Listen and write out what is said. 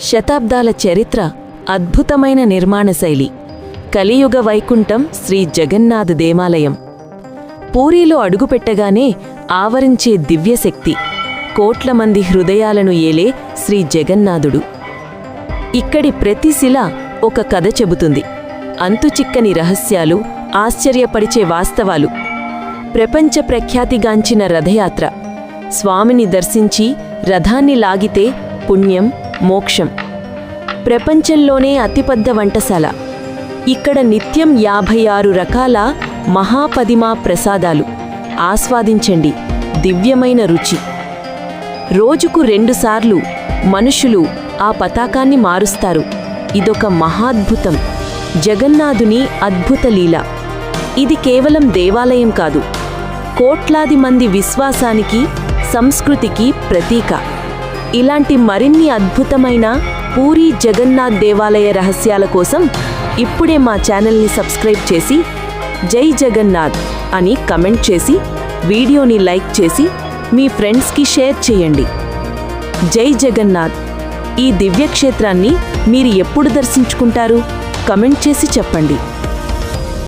శతాబ్దాల చరిత్ర అద్భుతమైన నిర్మాణ శైలి. కలియుగ వైకుంఠం శ్రీ జగన్నాథ దేవాలయం. పూరీలో అడుగుపెట్టగానే ఆవరించే దివ్యశక్తి కోట్ల మంది హృదయాలను ఏలే శ్రీ జగన్నాథుడు. ఇక్కడి ప్రతి శిల ఒక కథ చెబుతుంది. అంతుచిక్కని రహస్యాలు ఆశ్చర్యపరిచే వాస్తవాలు. ప్రపంచ ప్రఖ్యాతిగాంచిన రథయాత్ర. స్వామిని దర్శించి రథాన్ని లాగితే పుణ్యం మోక్షం. ప్రపంచంలోనే అతిపెద్ద వంటశాల. ఇక్కడ నిత్యం యాభై ఆరు రకాల మహాపదిమా ప్రసాదాలు. ఆస్వాదించండి. దివ్యమైన రుచి. రోజుకు రెండుసార్లు మనుషులు ఆ పతాకాన్ని మారుస్తారు. ఇదొక మహాద్భుతం. జగన్నాథుని అద్భుత లీల. ఇది కేవలం దేవాలయం కాదు. కోట్లాది మంది విశ్వాసానికి సంస్కృతికి ప్రతీక. ఇలాంటి మరిన్ని అద్భుతమైన పూరీ జగన్నాథ్ దేవాలయ రహస్యాల కోసం ఇప్పుడే మా ఛానల్ని సబ్స్క్రైబ్ చేసి జై జగన్నాథ్ అని కమెంట్ చేసి వీడియోని లైక్ చేసి మీ ఫ్రెండ్స్కి షేర్ చేయండి. జై జగన్నాథ్. ఈ దివ్యక్షేత్రాన్ని మీరు ఎప్పుడు దర్శించుకుంటారు? కమెంట్ చేసి చెప్పండి.